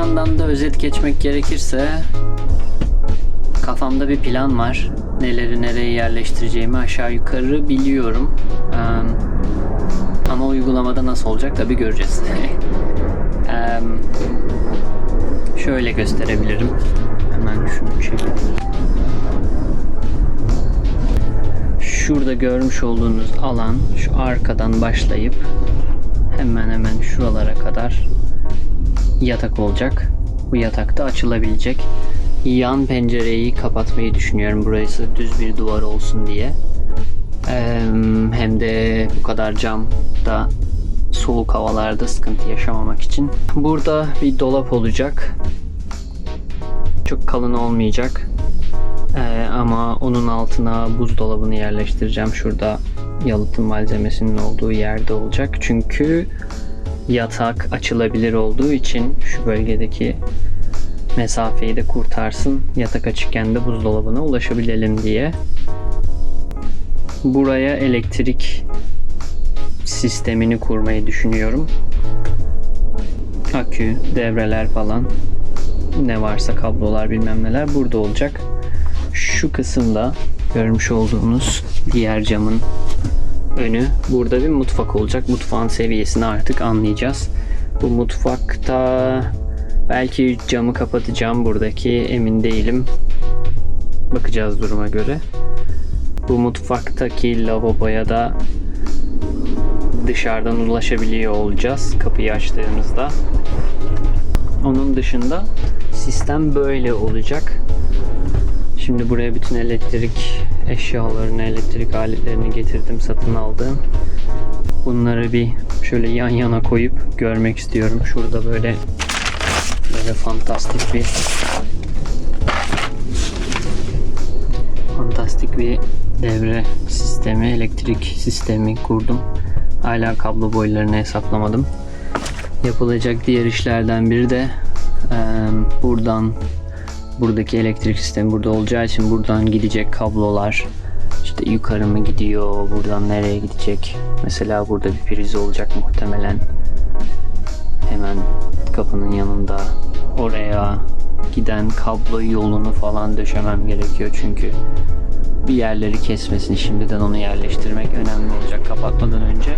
yandan da özet geçmek gerekirse kafamda bir plan var. Neleri nereye yerleştireceğimi aşağı yukarı biliyorum. Ama uygulamada nasıl olacak tabi göreceğiz. Şöyle gösterebilirim. Hemen şunu çekeyim. Şurada görmüş olduğunuz alan şu arkadan başlayıp hemen hemen şuralara kadar yatak olacak. Bu yatakta açılabilecek. Yan pencereyi kapatmayı düşünüyorum burası düz bir duvar olsun diye. Hem de bu kadar cam da soğuk havalarda sıkıntı yaşamamak için. Burada bir dolap olacak. Çok kalın olmayacak. Ama onun altına buzdolabını yerleştireceğim. Şurada yalıtım malzemesinin olduğu yerde olacak. Çünkü yatak açılabilir olduğu için şu bölgedeki mesafeyi de kurtarsın. Yatak açıkken de buzdolabına ulaşabilelim diye. Buraya elektrik sistemini kurmayı düşünüyorum. Akü, devreler falan ne varsa kablolar bilmem neler burada olacak. Şu kısımda görmüş olduğunuz diğer camın önü burada bir mutfak olacak. Mutfağın seviyesini artık anlayacağız. Bu mutfakta belki camı kapatacağım buradaki emin değilim. Bakacağız duruma göre. Bu mutfaktaki lavaboya da dışarıdan ulaşabiliyor olacağız kapıyı açtığımızda. Onun dışında sistem böyle olacak. Şimdi buraya bütün elektrik eşyalarını, elektrik aletlerini getirdim, satın aldım. Bunları bir şöyle yan yana koyup görmek istiyorum. Şurada böyle böyle fantastik bir fantastik bir devre sistemi, elektrik sistemi kurdum. Hala kablo boylarını hesaplamadım. Yapılacak diğer işlerden biri de eee, buradan buradaki elektrik sistemi burada olacağı için buradan gidecek kablolar işte yukarı mı gidiyor, buradan nereye gidecek? Mesela burada bir priz olacak muhtemelen. Hemen kapının yanında oraya giden kablo yolunu falan döşemem gerekiyor çünkü bir yerleri kesmesin şimdiden onu yerleştirmek önemli olacak kapatmadan önce.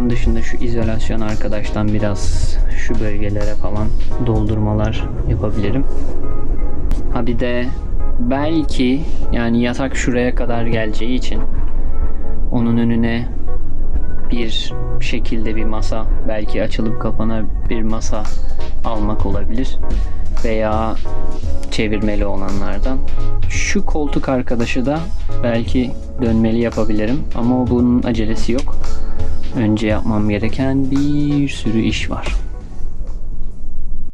Onun dışında şu izolasyon arkadaştan biraz şu bölgelere falan doldurmalar yapabilirim. Ha bir de belki yani yatak şuraya kadar geleceği için onun önüne bir şekilde bir masa belki açılıp kapana bir masa almak olabilir veya çevirmeli olanlardan. Şu koltuk arkadaşı da belki dönmeli yapabilirim ama bunun acelesi yok. Önce yapmam gereken bir sürü iş var.